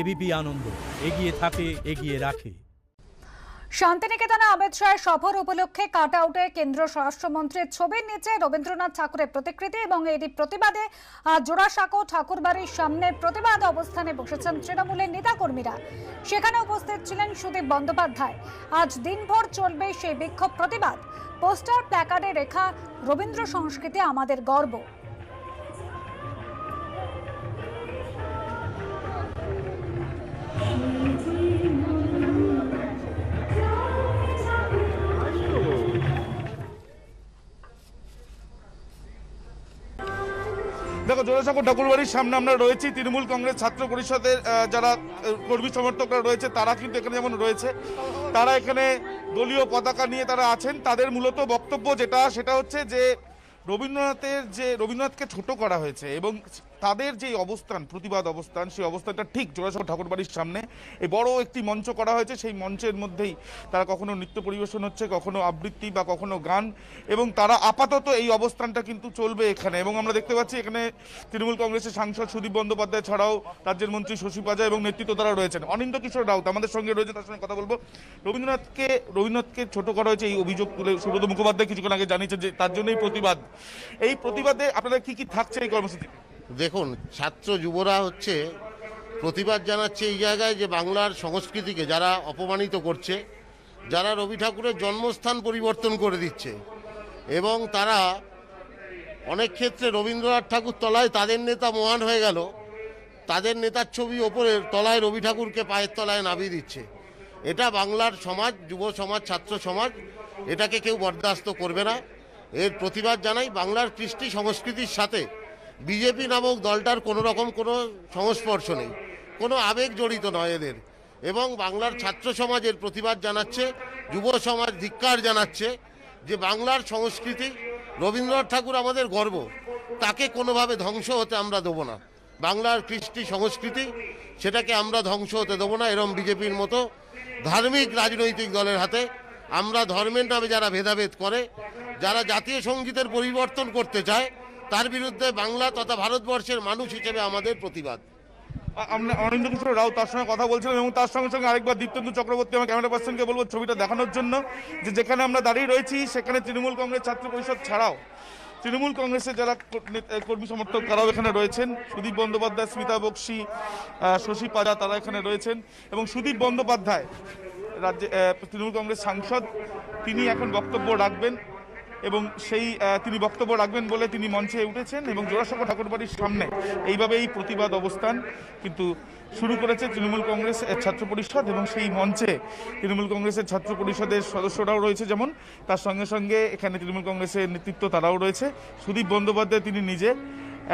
ABP আনন্দ, এগিয়ে থাকে, এগিয়ে রাখে। শান্তিনিকেতনে অমিত শাহের সফর উপলক্ষে কাট আউটে কেন্দ্রীয় স্বরাষ্ট্রমন্ত্রীর ছবির নিচে রবীন্দ্রনাথ ঠাকুরের প্রতিকৃতি এবং এরই প্রতিবাদে জোড়াসাঁকো ঠাকুরবাড়ির সামনে প্রতিবাদ অবস্থানে বসেছেন তৃণমূলের নেতাকর্মীরা। সেখানে উপস্থিত ছিলেন সুদীপ বন্দ্যোপাধ্যায়। আজ দিনভর চলবে সেই বিক্ষোভ প্রতিবাদ। পোস্টার, প্ল্যাকার্ডে রেখা রবীন্দ্র সংস্কৃতি আমাদের গর্ব। দেখো জোড়াসাঁকো ঠাকুরবাড়ির সামনে আমরা রয়েছি। তৃণমূল কংগ্রেস ছাত্র পরিষদের যারা কর্মী সমর্থকরা রয়েছে, তারা কিন্তু এখানে যেমন রয়েছে, তারা এখানে দলীয় পতাকা নিয়ে তারা আছেন। তাদের মূলত বক্তব্য যেটা, সেটা হচ্ছে যে রবীন্দ্রনাথের যে, রবীন্দ্রনাথকে ছোট করা হয়েছে এবং তাদের যে অবস্থান, প্রতিবাদ অবস্থান, সেই অবস্থানটা ঠিক জোড়াসাঁকো ঠাকুরবাড়ির সামনে এই বড় একটি মঞ্চ করা হয়েছে। সেই মঞ্চের মধ্যেই তারা কখনো নৃত্য পরিবেশন হচ্ছে, কখনো আবৃত্তি বা কখনো গান এবং তারা আপাতত এই অবস্থানটা কিন্তু চলবে এখানে এবং আমরা দেখতে পাচ্ছি এখানে তৃণমূল কংগ্রেসের সাংসদ সুদীপ বন্দ্যোপাধ্যায় ছাড়াও রাজ্যের মন্ত্রী শশী পাজা এবং নেতৃত্ব তারা রয়েছেন। অনিন্দ কিশোর রাউত আমাদের সঙ্গে রয়েছে, তার সঙ্গে কথা বলব। রবীন্দ্রনাথকে রবীন্দ্রনাথকে ছোট করা হয়েছে এই অভিযোগ তুলে সুব্রত মুখোপাধ্যায় কিছুক্ষণ আগে জানিয়েছে যে তার জন্যই প্রতিবাদ। এই প্রতিবাদে আপনারা কি কি থাকছে এই কর্মসূচি দেখুন, ছাত্র যুবরা হচ্ছে প্রতিবাদ জানাচ্ছে এই জায়গায় যে বাংলার সংস্কৃতিকে যারা অপমানিত করছে, যারা রবি ঠাকুরের জন্মস্থান পরিবর্তন করে দিচ্ছে এবং তারা অনেক ক্ষেত্রে রবীন্দ্রনাথ ঠাকুর তলায় তাদের নেতা মহান হয়ে গেল, তাদের নেতার ছবি ওপরে তলায় রবি ঠাকুরকে পায়ের তলায় নামিয়ে দিচ্ছে। এটা বাংলার সমাজ, যুব সমাজ, ছাত্র সমাজ, এটাকে কেউ বরদাস্ত করবে না। এর প্রতিবাদ জানাই বাংলার কৃষ্টি সংস্কৃতির সাথে। বিজেপি নামক দলটার কোনো রকম কোনো সংস্পর্শ নেই। কোনো আবেগ জড়িত নয় এদের। এবং বাংলার ছাত্র সমাজের প্রতিবাদ জানাচ্ছে, যুব সমাজ ধিক্কার জানাচ্ছে যে বাংলার সংস্কৃতি রবীন্দ্রনাথ ঠাকুর আমাদের গর্ব। তাকে কোনোভাবে ধ্বংস হতে আমরা দেবো না। বাংলার কৃষ্টি সংস্কৃতি সেটাকে আমরা ধ্বংস হতে দেবো না, এরম বিজেপির মতো ধার্মিক রাজনৈতিক দলের হাতে। আমরা ধর্মের নামে যারা ভেদাভেদ করে, যারা জাতীয় সঙ্গীতের পরিবর্তন করতে চায়, তার বিরুদ্ধে বাংলা তথা ভারতবর্ষের মানুষ হিসেবে আমাদের প্রতিবাদ। আমরা অনিন্দ কিশোর রাও তার সঙ্গে কথা বলছিলাম এবং তার সঙ্গে সঙ্গে আরেকবার দীপ্তেন্দু চক্রবর্তী আমার ক্যামেরা পার্সনকে বলব ছবিটা দেখানোর জন্য যে যেখানে আমরা দাঁড়িয়ে রয়েছি, সেখানে তৃণমূল কংগ্রেস ছাত্র পরিষদ ছাড়াও তৃণমূল কংগ্রেসের যারা কর্মী সমর্থক তারাও এখানে রয়েছেন। সুদীপ বন্দ্যোপাধ্যায়, স্মিতা বক্সি শশী পাজা তারা এখানে রয়েছেন এবং সুদীপ বন্দ্যোপাধ্যায় রাজ্যে তৃণমূল কংগ্রেস সাংসদ তিনি এখন বক্তব্য রাখবেন এবং সেই তিনি বক্তব্য রাখবেন বলে তিনি মঞ্চে উঠেছেন এবং জোড়াসাঁকো ঠাকুরবাড়ির সামনে এইভাবে এই প্রতিবাদ অবস্থান কিন্তু শুরু করেছে তৃণমূল কংগ্রেস ছাত্র পরিষদ এবং সেই মঞ্চে তৃণমূল কংগ্রেসের ছাত্র পরিষদের সদস্যরাও রয়েছে যেমন, তার সঙ্গে সঙ্গে এখানে তৃণমূল কংগ্রেসের নেতৃত্ব তারাও রয়েছে। সুদীপ বন্দ্যোপাধ্যায় তিনি নিজে।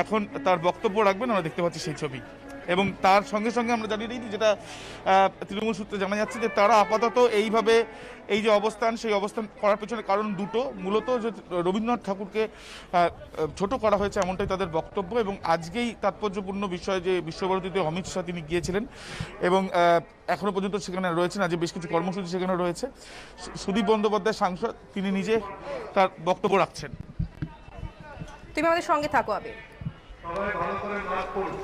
এখন তার বক্তব্য রাখবেন, আমরা দেখতে পাচ্ছি সেই ছবি। এবং তার সঙ্গে সঙ্গে আমরা জানিয়ে দিই যেটা তৃণমূল সূত্রে জানা যাচ্ছে যে তারা আপাতত এইভাবে এই যে অবস্থান সেই অবস্থান করার পেছনে কারণ দুটো। মূলত যে রবীন্দ্রনাথ ঠাকুরকে ছোট করা হয়েছে এমনটাই তাদের বক্তব্য এবং আজকেই তাৎপর্যপূর্ণ বিষয় যে বিশ্বভারতীতে অমিত শাহ তিনি গিয়েছিলেন এবং এখনও পর্যন্ত সেখানে রয়েছেন আজ বেশ কিছু কর্মসূচি সেখানে রয়েছে। সুদীপ বন্দ্যোপাধ্যায় সাংসদ তিনি নিজে তার বক্তব্য রাখছেন। তুমি আমাদের সঙ্গে থাকো আবে সবাই ভালো করে নাচ করুন।